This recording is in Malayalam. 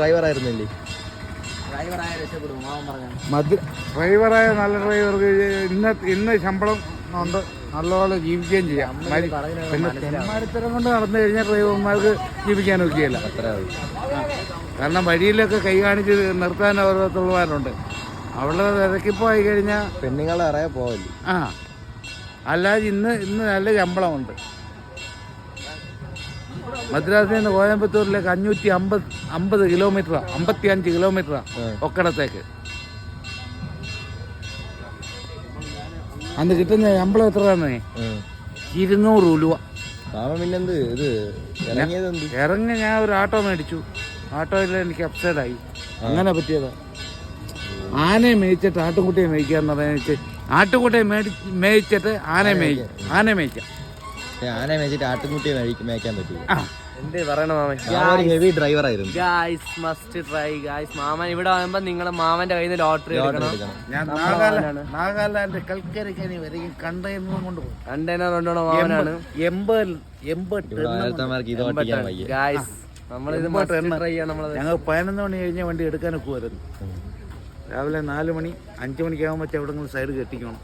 ഡ്രൈവർ ആയിരുന്നില്ലേ ഡ്രൈവറായ നല്ല ഡ്രൈവർക്ക് ഇന്ന് ഇന്ന് ശമ്പളം ഉണ്ട് നല്ലപോലെ ജീവിക്കുകയും ചെയ്യാം. പിന്നെ തെമ്മാടിത്തരം കൊണ്ട് നടന്നു കഴിഞ്ഞാൽ ഡ്രൈവർമാർക്ക് ജീവിക്കാൻ ഒക്കെയല്ല. കാരണം വഴിയിലൊക്കെ കൈ കാണിച്ച് നിർത്താൻ ഓരോരുത്തരുമാരുണ്ട് അവിടെ തിരക്കിപ്പോയി കഴിഞ്ഞാൽ പെണ്ണുങ്ങളെ അറിയാൻ പോവില്ല? ആ. അല്ലാതെ ഇന്ന് ഇന്ന് നല്ല ശമ്പളമുണ്ട്. മദ്രാസിൽ നിന്ന് കോയമ്പത്തൂരിലേക്ക് അഞ്ഞൂറ്റി അമ്പത് അമ്പത് കിലോമീറ്ററാ അമ്പത്തി അഞ്ച് കിലോമീറ്ററാ ഒക്കടത്തേക്ക്. അന്ന് കിട്ടുന്ന ശമ്പളം എത്രയാന്നേ? ഇരുന്നൂറ് രൂപ. പിന്നെന്ത് ഇത് ഇറങ്ങി ഞാൻ ഒരു ഓട്ടോ മേടിച്ചു. ഓട്ടോയിൽ എനിക്ക് അപ്സൈഡായി അങ്ങനെ പറ്റിയതാ. ആനയെ മേയിച്ചിട്ട് ആട്ടുംകുട്ടിയെ മേയിക്കാന്ന് പറഞ്ഞാൽ ആട്ടുംകുട്ടിയെ മേടി മേയിച്ചിട്ട് ആനയെ മേയിക്കാം. ആനയെ മേയ്ക്കാം. ആനെ മേച്ചിട്ട് ആട്ടുംകുട്ടിയെ മേടിക്കാൻ മേയ്ക്കാൻ പറ്റൂ ആ. എന്ത് പറയണ മാമൻ? ഒരു ഹെവി ഡ്രൈവർ ആയിരുന്നു. ഗായ്സ് മസ്റ്റ് ട്രൈ ഗായ്സ് മാമൻ ഇവിടെ ആകുമ്പോ നിങ്ങളെ മാമന്റെ കയ്യിൽ നിന്ന് ലോട്ടറി എടുക്കണം. ഞാൻ നാഗാലാൻഡ് കണ്ടെയ്നർ കൊണ്ടുപോകും കണ്ടെയ്നർ കൊണ്ടുപോണ മാമനാണ് എൺപത് എൺപത് ഗായ്സ് നമ്മളിത് ട്രൈ നമ്മളത് ഞങ്ങൾ പതിനൊന്ന് മണി കഴിഞ്ഞ വണ്ടി എടുക്കാൻ ഒക്കുമായിരുന്നു രാവിലെ നാല് മണി അഞ്ച് മണിക്കാകുമ്പോൾ എവിടെ സൈഡ് കെട്ടിക്കണം.